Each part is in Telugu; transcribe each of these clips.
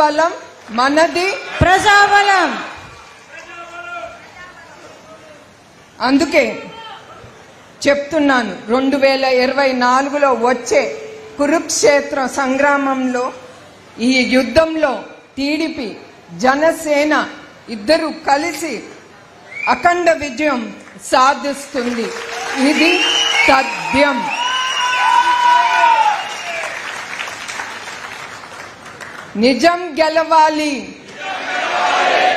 బలం మనది. ప్రజాబలం. అందుకే చెప్తున్నాను రెండు వేల ఇరవై నాలుగులో వచ్చే కురుక్షేత్ర సంగ్రామంలో ఈ యుద్ధంలో టీడీపీ జనసేన ఇద్దరు కలిసి అఖండ విజయం సాధిస్తుంది. ఇది తథ్యం నిజం గెలవాలి.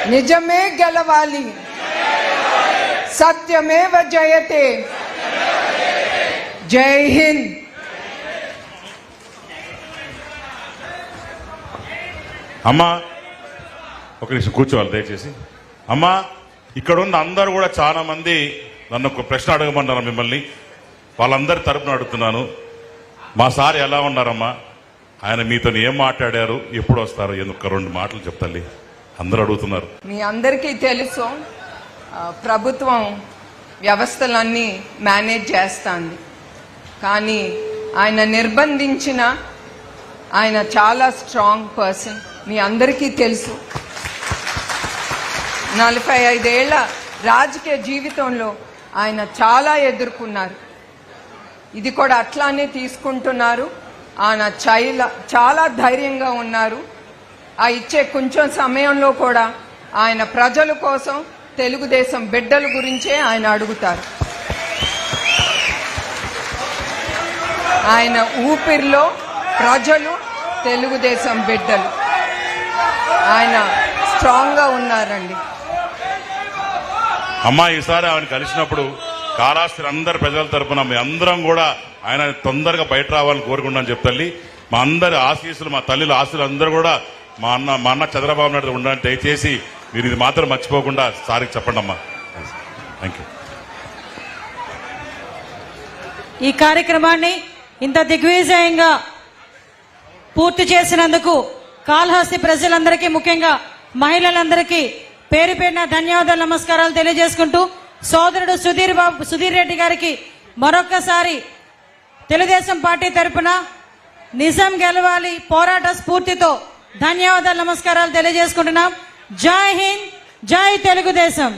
నిజమే గెలవాలి. సత్యమేవ జయతే. జై హింద్. అమ్మా ఒక నిమిషం కూర్చోవాలి దయచేసి. అమ్మా ఇక్కడ ఉన్న అందరూ కూడా చాలా మంది నన్ను ఒక ప్రశ్న అడగమన్నారు మిమ్మల్ని? వాళ్ళందరి తరపున అడుగుతున్నాను. మా సార్ ఎలా ఉన్నారమ్మా? ఆయన మీతో ఏం మాట్లాడారు? ఎప్పుడు వస్తారు? ఎందుకు రెండు మాటలు చెప్తాలి అందరూ అడుగుతున్నారు. మీ అందరికీ తెలుసు ప్రభుత్వం వ్యవస్థలన్నీ మేనేజ్ చేస్తుంది. కానీ ఆయన నిర్బంధించిన ఆయన చాలా స్ట్రాంగ్ పర్సన్. మీ అందరికీ తెలుసు. నలభై ఐదేళ్ళ రాజకీయ జీవితంలో ఆయన చాలా ఎదుర్కొన్నారు. ఇది కూడా అట్లానే తీసుకుంటున్నారు. ఆయన చైల చాలా ధైర్యంగా ఉన్నారు. ఆ ఇచ్చే కొంచెం సమయంలో కూడా ఆయన ప్రజల కోసం తెలుగుదేశం బిడ్డల గురించే ఆయన అడుగుతారు. ఆయన ఊపిరిలో ప్రజలు తెలుగుదేశం బిడ్డలు. ఆయన స్ట్రాంగ్గా ఉన్నారండి. అమ్మా ఈసారి ఆయన కలిసినప్పుడు కాళాస్త్రి అందరి ప్రజల తరపున మీ అందరం కూడా ఆయన తొందరగా బయట రావాలని కోరుకుంటాను చెప్తల్లి మా అందరి ఆశీస్సులు మా తల్లిల ఆశీస్సులు అందరూ కూడా మా అన్న మా అన్న చంద్రబాబు నాయుడు ఉండాలని దయచేసి మీరు ఇది మాత్రం మర్చిపోకుండా సారికి చెప్పండి అమ్మా. థ్యాంక్ యూ ఈ కార్యక్రమాన్ని ఇంత దిగ్విజయంగా పూర్తి చేసినందుకు కాళహస్తి ప్రజలందరికీ ముఖ్యంగా మహిళలందరికీ పేరు పేరున ధన్యవాదాలు నమస్కారాలు తెలియజేసుకుంటూ సోదరుడు సుధీర్ బాబు సుధీర్ రెడ్డి గారికి మరొక్కసారి తెలుగుదేశం పార్టీ తరపున నిజం గెలవాలి పోరాట స్ఫూర్తితో ధన్యవాదాలు నమస్కారాలు తెలియజేసుకుంటున్నాం. జై హింద్ జై తెలుగుదేశం.